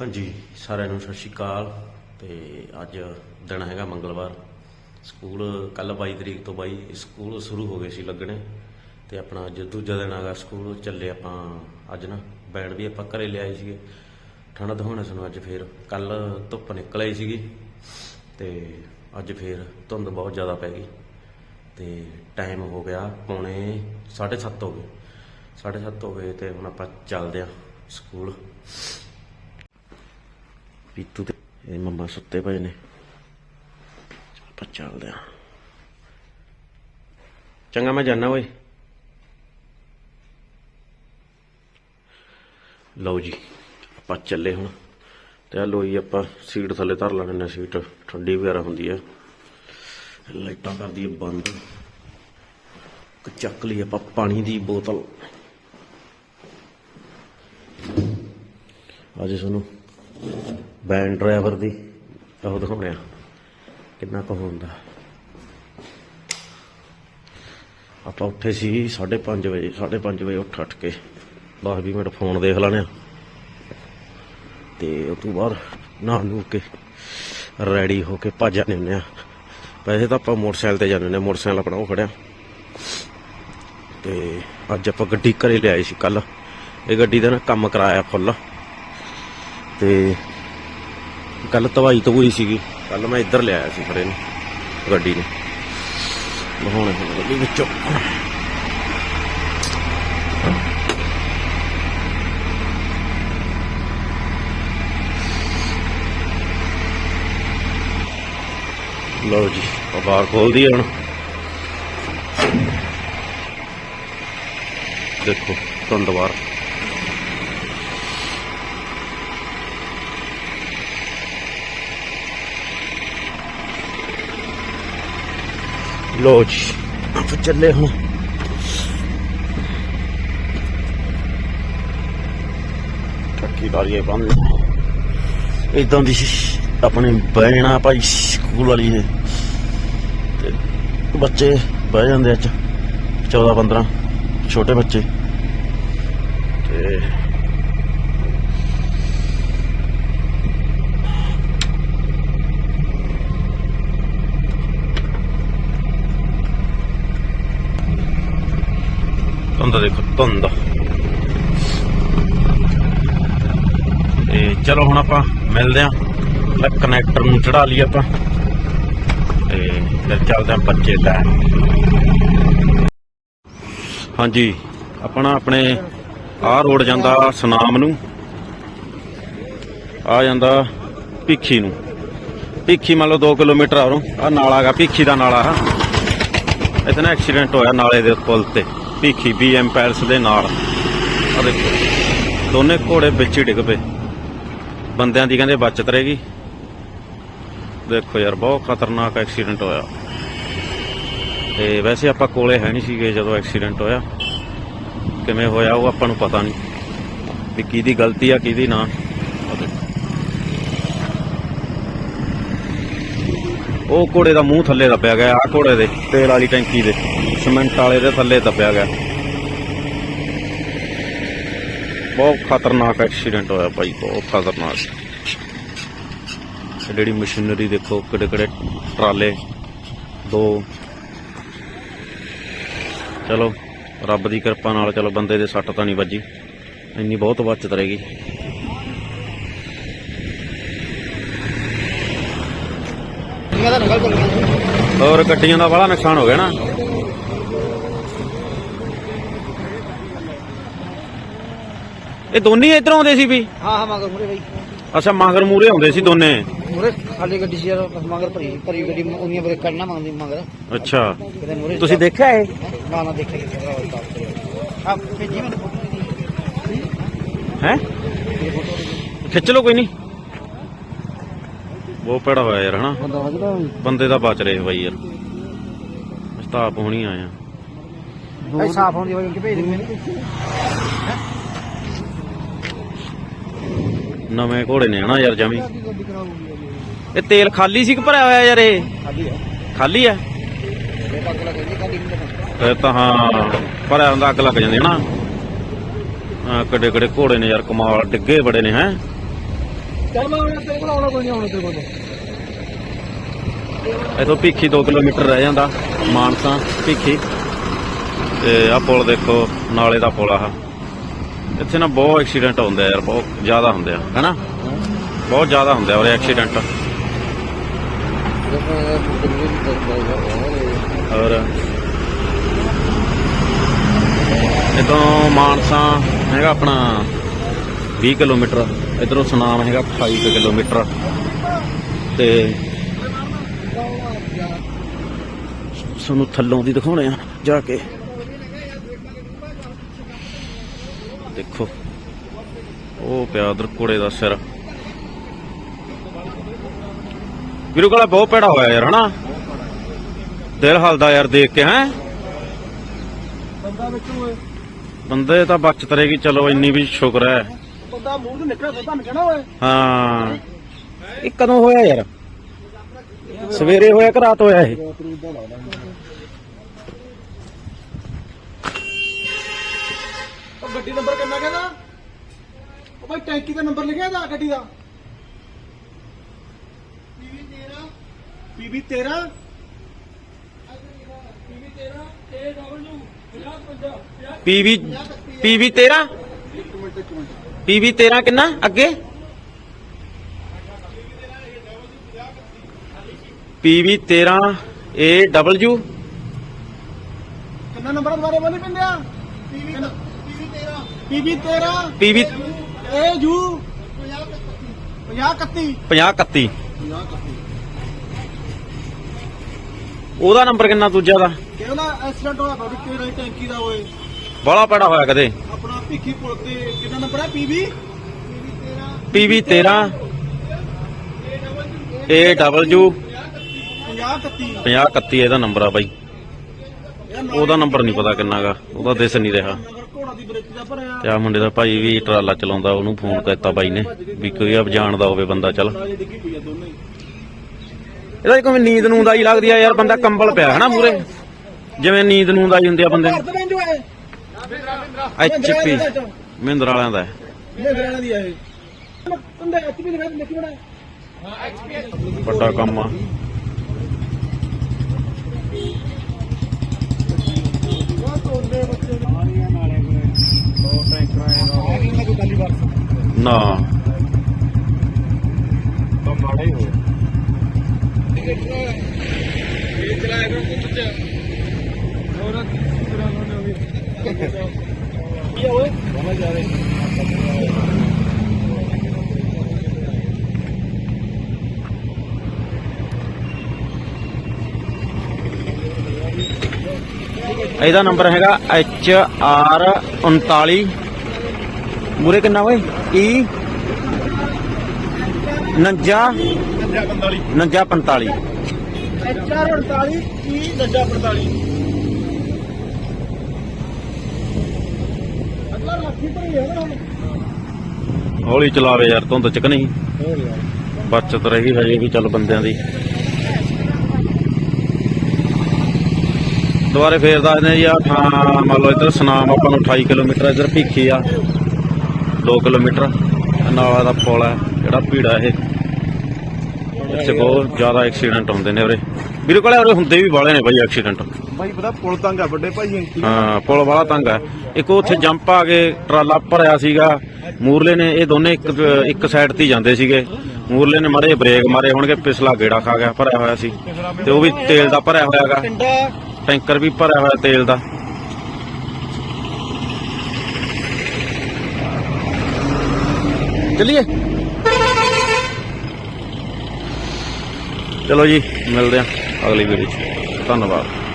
ਹਾਂਜੀ, ਸਾਰਿਆਂ ਨੂੰ ਸਤਿ ਸ਼੍ਰੀ ਅਕਾਲ। ਤੇ ਅੱਜ ਦਿਨ ਹੈਗਾ ਮੰਗਲਵਾਰ। ਸਕੂਲ ਕੱਲ 22 ਤਰੀਕ ਤੋਂ ਬਾਈ, ਸਕੂਲ ਸ਼ੁਰੂ ਹੋ ਗਏ ਸੀ ਲੱਗਣੇ। ਤੇ ਆਪਣਾ ਅੱਜ ਦੂਜਾ ਦਿਨ ਹੈਗਾ ਸਕੂਲ, ਚੱਲੇ ਆਪਾਂ ਅੱਜ ਨਾ, ਬੈਂਡ ਵੀ ਆਪਾਂ ਘਰੇ ਲਿਆਏ ਸੀਗੇ। ਠੰਡ ਦਿਖਾਉਣਾ ਸਾਨੂੰ ਅੱਜ ਫੇਰ। ਕੱਲ ਧੁੱਪ ਨਿਕਲ ਆਈ ਸੀਗੀ, ਤੇ ਅੱਜ ਫੇਰ ਧੁੰਦ ਬਹੁਤ ਜ਼ਿਆਦਾ ਪੈ ਗਈ। ਤੇ ਟਾਈਮ ਹੋ ਗਿਆ ਪੌਣੇ 7:30 ਹੋ ਗਏ। 7:30 ਹੋ ਗਏ ਤੇ ਹੁਣ ਆਪਾਂ ਚੱਲਦੇ ਆ ਸਕੂਲ। ਪੀਤੂ ਤੇ ਇਹ ਮੰਮਾ ਸੁੱਤੇ ਪਏ ਨੇ ਆਪਾਂ ਚੱਲਦੇ ਆ ਚੰਗਾ ਮੈਂ ਜਾਣਾ ਓਏ ਲਓ ਜੀ ਆਪਾਂ ਚੱਲੇ ਹੁਣ ਤੇ ਆ ਲੋਈ ਆਪਾਂ ਸੀਟ ਥੱਲੇ ਧਰ ਲੈਣੇ ਨੇ ਸੀਟ ਠੰਡੀ ਵਗੈਰਾ ਹੁੰਦੀ ਹੈ ਲਾਈਟਾਂ ਕਰਦੀ ਹੈ ਬੰਦ ਚੱਕ ਲਈ ਆਪਾਂ ਪਾਣੀ ਦੀ ਬੋਤਲ ਅੱਜ ਤੁਹਾਨੂੰ ਬੈਨ ਡਰਾਈਵਰ ਦੀ। ਉਹ ਦਿਖਾਉਣੇ ਆ। ਕਿੰਨਾ ਕੁ ਹੁੰਦਾ। ਆਪਾਂ ਉੱਠੇ ਸੀ 5:30 ਵਜੇ 5:30 ਵਜੇ ਉੱਠ ਉੱਠ ਕੇ 10-20 ਮਿੰਟ ਫੋਨ ਦੇਖ ਲੈਣੇ ਆ ਤੇ ਉਸ ਤੋਂ ਬਾਅਦ ਨਹਾ ਨੂੰ ਕੇ ਰੈਡੀ ਹੋ ਕੇ ਭੱਜ ਜਾਂਦੇ ਹੁੰਦੇ ਆ ਵੈਸੇ ਤਾਂ ਆਪਾਂ ਮੋਟਰਸਾਈਕਲ ਤੇ ਜਾਂਦੇ ਹੁੰਦੇ ਆ ਮੋਟਰਸਾਈਕਲ ਆਪਣਾ ਉਹ ਖੜਿਆ। ਤੇ ਅੱਜ ਆਪਾਂ ਗੱਡੀ ਘਰੇ ਲਿਆਏ ਸੀ ਕੱਲ ਇਹ ਗੱਡੀ ਦਾ ਨਾ ਕੰਮ ਕਰਾਇਆ ਫੁੱਲ। ਤੇ ਕੱਲ ਤਵਾਈ ਤਵੂਈ ਸੀਗੀ। ਕੱਲ ਮੈਂ ਇੱਧਰ ਲਿਆਇਆ ਸੀ ਫਿਰ ਇਹਨੂੰ ਗੱਡੀ ਨੂੰ। ਲਹਾਉਣੇ ਹੁਣ ਗੱਡੀ ਵਿੱਚੋਂ। ਲਓ ਜੀ ਆ ਬਾਹਰ ਖੋਲਦੀ ਹੈ ਹੁਣ। ਦੇਖੋ ਤੁਹਾਨੂੰ ਬਾਹਰ ਲੋ ਜੀ, ਆਪਾਂ ਚੱਲੇ ਹੁਣ ਠੱਕੀ ਲਾਰੀਏ ਬੰਦ ਇਦਾਂ ਦੀ ਆਪਣੇ ਬਹਿਣਾ ਭਾਈ ਸਕੂਲ ਵਾਲੀ ਨੇ। ਤੇ ਬੱਚੇ ਬਹਿ ਜਾਂਦੇ ਅੱਜ 14 15 ਛੋਟੇ ਬੱਚੇ। ਤੇ ਧੁੰਦ ਦੇਖੋ ਧੁੰਦ ਤੇ ਚਲੋ ਹੁਣ ਆਪਾਂ ਮਿਲਦੇ ਆਂ ਲੈ ਕਨੈਕਟਰ ਨੂੰ ਚੜਾ ਲਈ ਆਪਾਂ ਤੇ ਫਿਰ ਚੱਲਦੇ ਆਂ ਬੱਚੇ ਲੈ ਹਾਂਜੀ, ਆਪਣਾ ਆਪਣੇ ਆਹ ਰੋਡ ਜਾਂਦਾ ਸੁਨਾਮ ਨੂੰ, ਆ ਜਾਂਦਾ ਭਿੱਖੀ ਨੂੰ। ਭਿੱਖੀ ਮੰਨ ਲਓ 2 ਕਿਲੋਮੀਟਰ ਆਰੋਂ ਆ ਨਾਲਾ ਗਾ ਭਿੱਖੀ ਦਾ ਨਾਲਾ ਆ ਇੱਥੇ ਨਾ ਐਕਸੀਡੈਂਟ ਹੋਇਆ ਨਾਲੇ ਦੇ ਪੁਲ ਤੇ। ਭੀਖੀ ਬੀਐਮ ਪੈਲਸ ਦੇ ਨਾਲ। ਆ ਦੇਖੋ, ਦੋਨੇ ਘੋੜੇ ਵਿੱਚ ਹੀ ਡਿੱਗ ਪਏ। ਬੰਦਿਆਂ ਦੀ ਕਹਿੰਦੇ ਬਚਤ ਰਹੇਗੀ। ਦੇਖੋ ਯਾਰ, ਬਹੁਤ ਖਤਰਨਾਕ ਐਕਸੀਡੈਂਟ ਹੋਇਆ। ਤੇ ਵੈਸੇ ਆਪਾਂ ਕੋਲੇ ਹੈ ਨਹੀਂ ਸੀਗੇ ਜਦੋਂ ਐਕਸੀਡੈਂਟ ਹੋਇਆ। ਕਿਵੇਂ ਹੋਇਆ ਉਹ ਆਪਾਂ ਨੂੰ ਪਤਾ ਨਹੀਂ। ਵੀ ਕਿਹਦੀ ਗਲਤੀ ਆ, ਕਿਹਦੀ ਨਾ ਆਹ ਦੇਖੋ। ਉਹ ਘੋੜੇ ਦਾ ਮੂੰਹ ਥੱਲੇ ਦੱਬਿਆ ਗਿਆ ਆ ਘੋੜੇ ਦੇ ਤੇਲ ਵਾਲੀ ਟੈਂਕੀ ਦੇ, ਸੀਮੈਂਟ ਵਾਲੇ ਦੇ ਥੱਲੇ ਦੱਬਿਆ ਗਿਆ। ਬਹੁਤ ਖਤਰਨਾਕ ਐਕਸੀਡੈਂਟ ਹੋਇਆ ਭਾਈ, ਬਹੁਤ ਖਤਰਨਾਕ। ਇਹ ਜਿਹੜੀ ਮਸ਼ੀਨਰੀ ਦੇਖੋ, ਕਿਹੜੇ ਕਿਹੜੇ ਟਰਾਲੇ, ਦੋ। ਚਲੋ, ਰੱਬ ਦੀ ਕਿਰਪਾ ਨਾਲ, ਚਲੋ ਬੰਦੇ ਦੇ ਸੱਟ ਤਾਂ ਨਹੀਂ ਵੱਜੀ। ਇੰਨੀ ਬਹੁਤ ਬਚਤ ਰਹੇਗੀ। ਹੋਰ ਗੱਡੀਆਂ ਦਾ ਬੜਾ ਨੁਕਸਾਨ ਹੋ ਗਿਆ ਨਾ। ਇਹ ਦੋਨੇ ਇਧਰੋਂ ਆਉਂਦੇ ਸੀ ਵੀ? ਹਾਂ ਹਾਂ ਮਗਰ ਮੁਰੇ ਬਈ। ਅੱਛਾ ਮਗਰ ਮੂਰੇ ਆਉਂਦੇ ਸੀ ਦੋਨੇ। ਮੁਰੇ ਖਾਲੀ ਗੱਡੀ ਸੀ ਯਾਰ ਮਗਰ ਭਰੀ ਭਰੀ ਗੱਡੀ ਉਹਨੀਆਂ ਬਰੇ ਕਰਨਾ ਮੰਗਦੀ ਮਗਰ। ਅੱਛਾ। ਤੁਸੀਂ ਦੇਖਿਆ ਇਹ? ਨਾ ਨਾ ਦੇਖੇ ਕਿਤੇ ਆ ਭੇਜੀ ਮੈਨੂੰ ਫੋਟੋ ਹੈ? ਖਿੱਚ ਲਓ ਕੋਈ ਨਹੀਂ। ਬਹੁਤ ਪੜਾ ਹੋਇਆ ਯਾਰ ਹਨਾ? ਬੰਦਾ ਵਜਦਾ ਬੰਦੇ ਦਾ ਬਚ ਰਹੇ ਬਾਈ ਯਾਰ। ਸਤਾਪ ਹੋਣੀ ਆਇਆ ਇਹ ਸਾਫ਼ ਹੋਣ ਦੀ ਵਜ੍ਹਾ ਕਿ ਭੇਜ ਦੇ ਮੈਨੂੰ ਨਵੇਂ ਘੋੜੇ ਨੇ ਹਨਾ ਯਾਰ ਜਮੀ। ਇਹ ਤੇਲ ਖਾਲੀ ਸੀ ਕਿ ਭਰਿਆ ਹੋਇਆ ਯਾਰ ਇਹ? ਖਾਲੀ ਹੈ ਖਾਲੀ ਫਿਰ ਤਾਂ ਹਾਂ ਭਰਿਆ ਹੁੰਦਾ ਅੱਗ ਲੱਗ ਜਾਂਦੀ ਹਨਾ? ਹਾਂ ਕਿੱਡੇ ਕਿੱਡੇ ਘੋੜੇ ਨੇ ਯਾਰ ਕਮਾਲ ਡਿੱਗੇ ਬੜੇ ਨੇ ਹੈ? ਚੱਲ ਮੈਂ ਆਉਣਾ ਤੇਰੇ ਕੋਲ ਆਉਣਾ ਕੋਈ ਨਹੀਂ, ਆਉਣਾ ਤੇਰੇ ਕੋਲ ਇਥੋਂ ਭੀਖੀ 2 ਕਿਲੋਮੀਟਰ ਰਹਿ ਜਾਂਦਾ, ਮਾਨਸਾ, ਭੀਖੀ। ਤੇ ਆ ਪੁਲ ਦੇਖੋ, ਨਾਲੇ ਦਾ ਪੁਲ ਆ ਇੱਥੇ ਨਾ ਬਹੁਤ ਐਕਸੀਡੈਂਟ ਹੁੰਦੇ ਆ ਯਾਰ, ਬਹੁਤ ਜ਼ਿਆਦਾ ਹੁੰਦੇ ਆ, ਹੈਨਾ? ਬਹੁਤ ਜ਼ਿਆਦਾ ਹੁੰਦੇ ਆ ਔਰ ਐਕਸੀਡੈਂਟ ਔਰ ਇਦੋਂ ਮਾਨਸਾ, ਹੈਗਾ ਆਪਣਾ 20 ਕਿਲੋਮੀਟਰ। ਇਧਰੋਂ ਸੁਨਾਮ ਹੈਗਾ 28 ਕੁ ਕਿਲੋਮੀਟਰ। ਤੇ ਤੁਹਾਨੂੰ ਥੱਲੋਂ ਦੀ ਦਿਖਾਉਣੇ ਆ ਜਾ ਕੇ। ਦੇਖੋ ਉਹ ਪਿਆ ਉਧਰ ਕੋੜੇ ਦਾ ਸਿਰ। ਵੀਰੂ ਕੋਲ ਬਹੁਤ ਭੈੜਾ ਹੋਇਆ ਯਾਰ ਹਨਾ? ਦਿਲ ਹਲਦਾ ਯਾਰ ਦੇਖ ਕੇ ਹੈ? ਬੰਦਾ ਵਿੱਚੋਂ ਓਏ। ਬੰਦੇ ਤਾਂ ਬਚਤ ਰਹੇਗੀ ਚਲੋ ਇੰਨੀ ਵੀ ਸ਼ੁਕਰ ਹੈ। ਬੰਦਾ ਮੂੰਹ ਤੋਂ ਨਿਕਲਿਆ ਓਏ। ਹਾਂ। ਇਹ ਕਦੋਂ ਹੋਇਆ ਯਾਰ? ਸਵੇਰੇ ਹੋਇਆ ਕਿ ਰਾਤ ਹੋਇਆ ਇਹ? ਉਹ ਗੱਡੀ ਨੰਬਰ ਕਿੰਨਾ ਕਹਿੰਦਾ? ਉਹ ਭਾਈ ਟੈਂਕੀ ਦਾ ਨੰਬਰ ਲਿਖਿਆ ਦਾ ਗੱਡੀ ਦਾ। PB 13 PB 13 AW 50 PV PV 13 ਇੱਕ ਮਿੰਟ ਇੱਕ ਮਿੰਟ। ਪੀਵੀ 13 ਕਿੰਨਾ ਅੱਗੇ? PV 13 A W. ਕਿੰਨਾ ਨੰਬਰ ਦੁਬਾਰੇ ਬੋਲੀ ਪਿੰਦਿਆ PB 13 PB 13 ਪੀਵੀ AU 50 31 50 31 50 31 ਉਹਦਾ ਨੰਬਰ ਕਿੰਨਾ ਦੂਜਾ ਦਾ? ਕਹਿੰਦਾ ਐਕਸੀਡੈਂਟ ਹੋਇਆ? ਬਾਬੀ ਤੇਰਾ ਟੈਂਕੀ ਦਾ ਓਏ? ਬੜਾ ਪੈੜਾ ਹੋਇਆ ਕਦੇ। ਆਪਣਾ ਭਿੱਖੀ ਪੁਲ ਤੇ ਕਿੰਨਾ ਨੰਬਰ ਹੈ? PB ਪੀਵੀ 13 ਏ ਡਬਲਯੂ 50 31 50 31 ਇਹਦਾ ਨੰਬਰ ਆ ਬਾਈ। ਉਹਦਾ ਨੰਬਰ ਨਹੀਂ ਪਤਾ ਕਿੰਨਾਗਾ। ਉਹਦਾ ਦਿਸ ਨਹੀਂ ਰਿਹਾ। ਤੇ ਆ ਮੁੰਡੇ ਦਾ ਭਾਈ ਵੀ ਟਰਾਲਾ ਚਲਾਉਂਦਾ ਉਹਨੂੰ ਫੋਨ ਕਰਤਾ ਬਾਈ ਨੇ ਵੀ ਕੋਈ ਆ ਜਾਣਦਾ ਹੋਵੇ ਬੰਦਾ ਚੱਲ। ਇਹਦਾ ਕੋਈ ਨੀਂਦ ਨੂੰ ਦਾ ਹੀ ਲੱਗਦੀ ਆ ਯਾਰ ਬੰਦਾ ਕੰਬਲ ਪਿਆ ਹੈ ਨਾ ਮੂਰੇ ਜਿਵੇਂ ਨੀਂਦ ਨੂੰ ਦਾ ਹੀ ਹੁੰਦੀ ਆ ਬੰਦੇ ਹੈ ਐਚਪੀ ਮਹਿੰਦਰ ਵਾਲਿਆਂ ਦਾ। ਮਹਿੰਦਰਾ ਦੀ ਹੈ ਇਹ। ਕੰਦੇ ਐਚਪੀ ਦੇ ਵਿੱਚ ਲਿਖੀ ਬਣਾ। ਵੱਡਾ ਕੰਮ ਆ। ਉਹ ਤੋੜਦੇ ਬੱਚੇ ਨਾਲੀਆਂ ਨਾਲੇ ਕੋਈ ਦੋ ਟੈਂਕਰਾਂ ਆਇਆ ਇਹਨਾਂ ਕੋਈ ਗਾਲੀ ਬਾਤ ਨਾ ਤਾਂ ਮਾੜਾ ਹੀ ਹੋਇਆ ਇਹ ਚਲਾਇਆ ਕਰੋ ਕੁੱਤ ਚ ਹੋਰ ਕਿਹੜਾ ਹੋਣਾ ਵੀ ਕੀ ਹੋਏ ਬਣਾ ਜਾ ਰਹੇ ਇਹਦਾ ਨੰਬਰ ਹੈਗਾ ਐਚ ਆਰ 39 ਮੂਰੇ ਕਿੰਨਾ ਓਏ? ਈ 49 49 45 ਐਚਆਰ 48 ਕੀ ਨੱਜਾ 45 ਹੌਲੀ ਚਲਾਵੇ ਯਾਰ ਧੁੰਦ ਚ ਕਿ ਨਹੀਂ? ਹੋਰ ਯਾਰ। ਬਚਤ ਰਹੀ ਹਜੇ ਵੀ ਚੱਲ ਬੰਦਿਆਂ ਦੀ। ਦੁਬਾਰੇ ਫੇਰ ਦੱਸਦੇ ਆ ਜੀ ਆ ਥਾਂ ਮੰਨ ਲਓ ਇੱਧਰ ਸੁਨਾਮ ਆਪਾਂ ਨੂੰ 28 ਕਿਲੋਮੀਟਰ ਇੱਧਰ ਭੀਖੀ ਆ। 2 ਕਿਲੋਮੀਟਰ ਨਾਲਾ ਦਾ ਪੁਲ ਹੈ ਜਿਹੜਾ ਭੀੜਾ ਇਹ। ਇੱਥੇ ਬਹੁਤ ਜ਼ਿਆਦਾ ਐਕਸੀਡੈਂਟ ਹੁੰਦੇ ਨੇ ਉਰੇ। ਵੀਰੇ ਕੋਲੇ ਉਰੇ ਹੁੰਦੇ ਵੀ ਵਾਲੇ ਨੇ ਬਾਈ ਐਕਸੀਡੈਂਟ ਭਾਈ ਪਤਾ ਪੁਲ ਤੰਗ ਆ ਵੱਡੇ ਭਾਈ ਹਾਂ ਪੁਲ ਵਾਲਾ ਤੰਗ ਹੈ ਇੱਕ ਉੱਥੇ ਜੰਪ ਆ ਕੇ ਟਰਾਲਾ ਭਰਿਆ ਸੀਗਾ। ਮੂਰਲੇ ਨੇ ਇਹ ਦੋਨੇ ਇੱਕ ਇੱਕ ਸਾਈਡ ਤੇ ਜਾਂਦੇ ਸੀਗੇ। ਮੂਰਲੇ ਨੇ ਮਾਰੇ ਬ੍ਰੇਕ ਮਾਰੇ ਹੋਣਗੇ ਪਿਛਲਾ ਗੇੜਾ ਖਾ ਗਿਆ ਭਰਿਆ ਹੋਇਆ ਸੀ। ਤੇ ਉਹ ਵੀ ਤੇਲ ਦਾ ਭਰਿਆ ਹੋਇਆਗਾ ਟੈਂਕਰ ਵੀ ਭਰਿਆ ਹੋਇਆ ਤੇਲ ਦਾ। ਚਲਿਏ। ਚਲੋ ਜੀ ਮਿਲਦੇ ਆ ਅਗਲੀ ਵੀਡੀਓ 'ਚ। ਧੰਨਵਾਦ।